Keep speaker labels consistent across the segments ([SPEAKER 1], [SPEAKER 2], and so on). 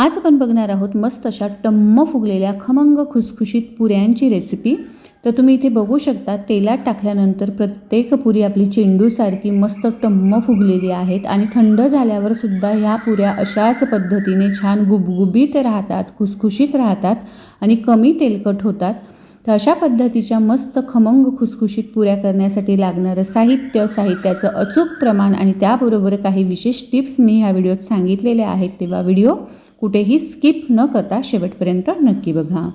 [SPEAKER 1] आज आपण बघणार आहोत मस्त अशा टम्म फुगलेल्या खमंग खुसखुशीत पुऱ्यांची रेसिपी तर तुम्ही इथे बघू शकता तेलात टाकल्यानंतर प्रत्येक पुरी आपली चेंडूसारखी मस्त टम्म फुगलेली आहेत आणि थंड झाल्यावर सुद्धा ह्या पुऱ्या अशाच पद्धतीने छान गुबगुबीत राहतात खुसखुशीत राहतात आणि कमी तेलकट होतात. तर अशा पद्धतीच्या मस्त खमंग खुसखुशीत पुऱ्या करण्यासाठी लागणारं साहित्य साहित्याचं अचूक प्रमाण आणि त्याबरोबर काही विशेष टिप्स मी ह्या व्हिडिओत सांगितलेल्या आहेत तेव्हा व्हिडिओ कुठेही स्किप न करता शेवटपर्यंत नक्की बघा.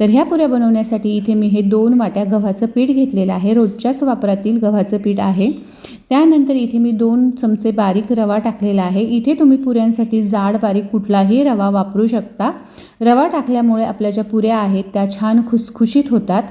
[SPEAKER 1] तर ह्या पुऱ्या बनवण्यासाठी इथे मी हे दोन वाट्या गव्हाचं पीठ घेतलेलं आहे. रोजच्याच वापरातील गव्हाचं पीठ आहे. त्यानंतर इथे मी दोन चमचे बारीक रवा टाकलेला आहे. इथे तुम्ही पुऱ्यांसाठी जाड बारीक कुठलाही रवा वापरू शकता. रवा टाकल्यामुळे आपल्या ज्या पुऱ्या आहेत त्या छान खुसखुशीत होतात.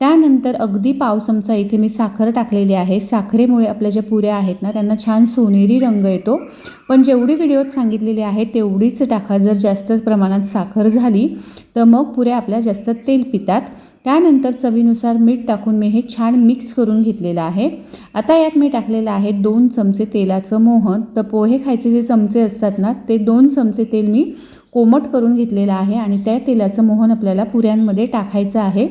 [SPEAKER 1] त्यानंतर अगदी पाव चमचा इथे मी साखर टाकलेली आहे. साखरेमुळे आपल्या ज्या पुऱ्या आहेत ना त्यांना छान सोनेरी रंग येतो. पण जेवढी व्हिडिओत सांगितलेली आहे तेवढीच टाका. जर जास्त प्रमाणात साखर झाली तर मग पुऱ्या आपल्या जास्त तेल पितात. त्यानंतर चवीनुसार मीठ टाकून मी हे छान मिक्स करून घेतलेलं आहे. आता यात मी टाकलेलं आहे दोन चमचे तेलाचं मोहन. तर पोहे खायचे जे चमचे असतात ना ते दोन चमचे तेल मी कोमट करून घेतलेलं आहे आणि त्या तेलाचं मोहन आपल्याला पुऱ्यांमध्ये टाकायचं आहे.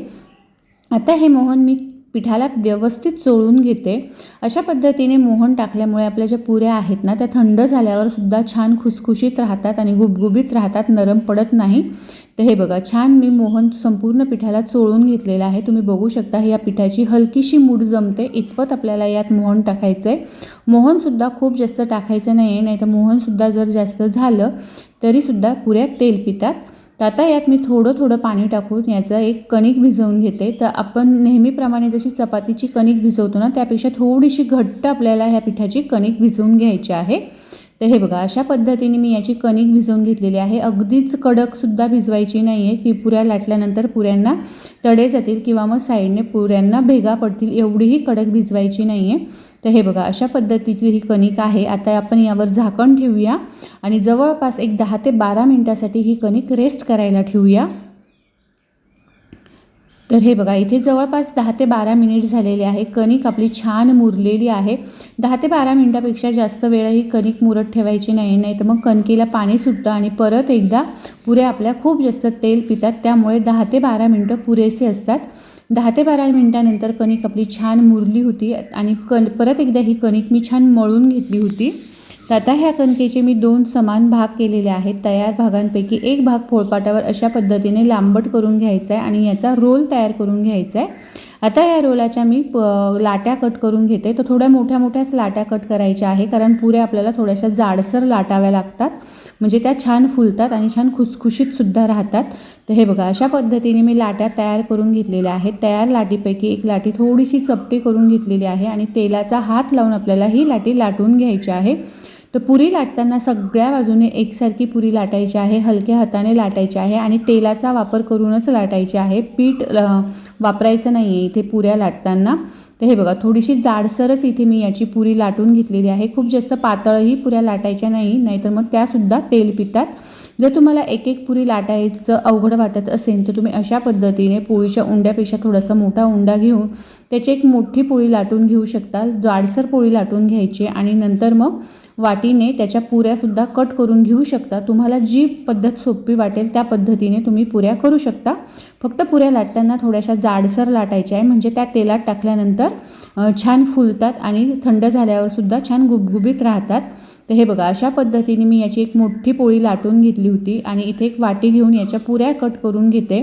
[SPEAKER 1] आता हे मोहन मी पिठाला व्यवस्थित चोळून घेते. अशा पद्धतीने मोहन टाकल्यामुळे आपल्या ज्या पुऱ्या आहेत ना त्या थंड झाल्यावर सुद्धा छान खुसखुशीत राहतात आणि गुबगुबीत राहतात नरम पडत नाही. तर हे बघा छान मी मोहन संपूर्ण पिठाला चोळून घेतलेलं आहे. तुम्ही बघू शकता या पिठाची हलकीशी मूड जमते. इतपत आपल्याला यात मोहन टाकायचं आहे मोहनसुद्धा खूप जास्त टाकायचं नाही आहे नाही तर मोहनसुद्धा जर जास्त झालं तरीसुद्धा पुऱ्या तेल पितात. तर आता यात मी थोडं थोडं पाणी टाकून याचं एक कणिक भिजवून घेते. तर आपण नेहमीप्रमाणे जशी चपातीची कणिक भिजवतो ना त्यापेक्षा थोडीशी घट्ट आपल्याला ह्या पिठाची कणिक भिजवून घ्यायची आहे. तर हे बघा अशा पद्धतीने मी याची कणिक भिजवून घेतलेली आहे. अगदीच कडकसुद्धा भिजवायची नाही आहे की पुऱ्या लाटल्यानंतर पुऱ्यांना तडे जातील किंवा मग साईडने पुऱ्यांना भेगा पडतील एवढीही कडक भिजवायची नाही आहे तर हे बघा अशा पद्धतीची ही कणिक आहे. आता आपण यावर झाकण ठेवूया आणि जवळपास एक दहा ते बारा मिनटासाठी ही कणिक रेस्ट करायला ठेवूया. तर हे बघा इथे जवळपास दहा ते बारा मिनिट झालेले आहे. कणिक आपली छान मुरलेली आहे. दहा ते बारा मिनटापेक्षा जास्त वेळ ही कणिक मुरत ठेवायची नाही. नाही तर मग कणकेला पाणी सुटतं आणि परत एकदा पुरे आपल्या खूप जास्त तेल पितात. त्यामुळे दहा ते बारा मिनटं पुरेसे असतात. दहा ते बारा मिनटानंतर कणिक आपली छान मुरली होती आणि कण परत एकदा ही कणिक मी छान मळून घेतली होती. आता ह्या कणकेचे मी दोन समान भाग केलेले आहेत. तयार भागांपैकी एक भाग पोळपाटावर अशा पद्धतीने लांबट करून घ्यायचा आहे आणि याचा रोल तयार करून घ्यायचा आहे. आता या रोलाच्या मी प लाट्या कट करून घेते. तर थोड्या मोठ्या मोठ्याच लाट्या कट करायच्या आहे कारण पुऱ्या आपल्याला थोड्याशा जाडसर लाटाव्या लागतात. म्हणजे त्या छान फुलतात आणि छान खुसखुशीतसुद्धा राहतात. तर हे बघा अशा पद्धतीने मी लाट्या तयार करून घेतलेल्या आहेत. तयार लाटीपैकी एक लाटी थोडीशी चपटी करून घेतलेली आहे आणि तेलाचा हात लावून आपल्याला ही लाटी लाटून घ्यायची आहे. तर पुरी लाटताना सगळ्या बाजूने एकसारखी पुरी लाटायची आहे हलक्या हाताने लाटायची आहे आणि तेलाचा वापर करूनच लाटायची आहे. पीठ वापरायचं नाही आहे इथे पुऱ्या लाटताना. तर हे बघा थोडीशी जाडसरच इथे मी याची पुरी लाटून घेतलेली आहे. खूप जास्त पातळही पुऱ्या लाटायच्या नाही नाहीतर मग त्यासुद्धा तेल पितात. जर तुम्हाला एक एक पुरी लाटायचं अवघड वाटत असेल तर तुम्ही अशा पद्धतीने पोळीच्या उंड्यापेक्षा थोडासा मोठा उंडा घेऊन त्याची एक मोठी पोळी लाटून घेऊ शकता. जाडसर पोळी लाटून घ्यायची आणि नंतर मग वाटीने त्याच्या पुऱ्यासुद्धा कट करून घेऊ शकता. तुम्हाला जी पद्धत सोपी वाटेल त्या पद्धतीने तुम्ही पुऱ्या करू शकता. फक्त पुऱ्या लाटताना थोड्याशा जाडसर लाटायच्या आहे म्हणजे त्या तेलात टाकल्यानंतर छान फुलतात आणि थंड झाल्यावरसुद्धा छान गुबगुबीत राहतात. तर हे बघा अशा पद्धतीने मी याची एक मोठी पोळी लाटून घेतली होती आणि इथे एक वाटी घेऊन याच्या पुऱ्या कट करून घेते.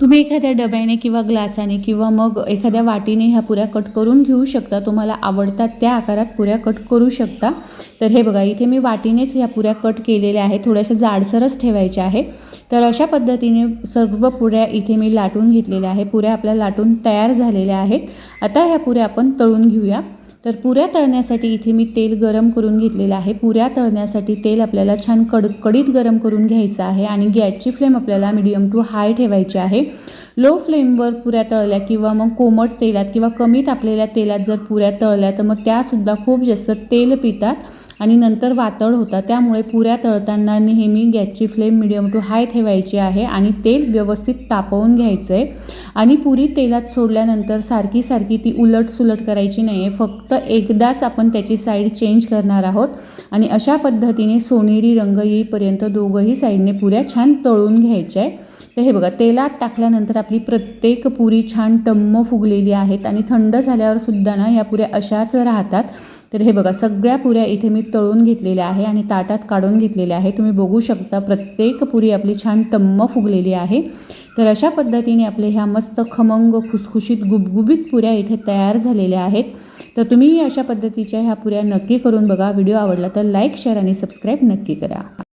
[SPEAKER 1] तुम्ही एखाद्या डब्याने किंवा ग्लासाने किंवा मग एखाद्या वाटीने ह्या पुऱ्या कट करून घेऊ शकता. तुम्हाला आवडतात त्या आकारात पुऱ्या कट करू शकता. तर हे बघा इथे मी वाटीनेच ह्या पुऱ्या कट केलेल्या आहेत. थोड्याशा जाडसरच ठेवायच्या आहे तर अशा पद्धतीने सर्व पुऱ्या इथे मी लाटून घेतलेल्या आहे पुऱ्या आपल्या लाटून तयार झालेल्या आहेत. आता ह्या पुऱ्या आपण तळून घेऊया. तर पुऱ्या तळण्यासाठी इथे मी तेल गरम करून घेतलेलं आहे. पुऱ्या तळण्यासाठी तेल आपल्याला छान कडकडीत गरम करून घ्यायचं आहे आणि गॅसची फ्लेम आपल्याला मिडियम टू हाय ठेवायची आहे. लो फ्लेमवर पुऱ्या तळल्या किंवा मग कोमट तेलात किंवा कमी तापलेल्या तेलात जर पुऱ्या तळल्या तर मग त्यासुद्धा खूप जास्त तेल पितात आणि नंतर वातळ होतात. त्यामुळे पुऱ्या तळताना नेहमी गॅसची फ्लेम मिडियम टू हाय ठेवायची आहे आणि तेल व्यवस्थित तापवून घ्यायचं आहे आणि पुरी तेलात सोडल्यानंतर सारखी सारखी ती उलट सुलट करायची नाही आहे फक्त एकदाच आपण त्याची साईड चेंज करणार आहोत आणि अशा पद्धतीने सोनेरी रंग येईपर्यंत दोघंही साईडने पुऱ्या छान तळून घ्यायच्या आहे तर हे बघा तेलात टाकल्यानंतर आपली प्रत्येक पुरी छान टम्म फुगलेली आहेत आणि थंड झाल्यावर सुद्धा ना या पुऱ्या अशाच राहतात. तर हे बघा सगळ्या पुऱ्या इथे मी तळून घेतलेल्या आहे आणि ताटात काढून घेतलेल्या आहे. तुम्ही बघू शकता प्रत्येक पुरी आपली छान टम्म फुगलेली आहे. तर अशा पद्धतीने आपले ह्या मस्त खमंग खुसखुशीत गुबगुबीत पुऱ्या इथे तयार झालेल्या आहेत. तर तुम्ही अशा पद्धतीच्या ह्या पुऱ्या नक्की करून बघा. व्हिडिओ आवडला तर लाईक शेअर आणि सबस्क्राईब नक्की करा.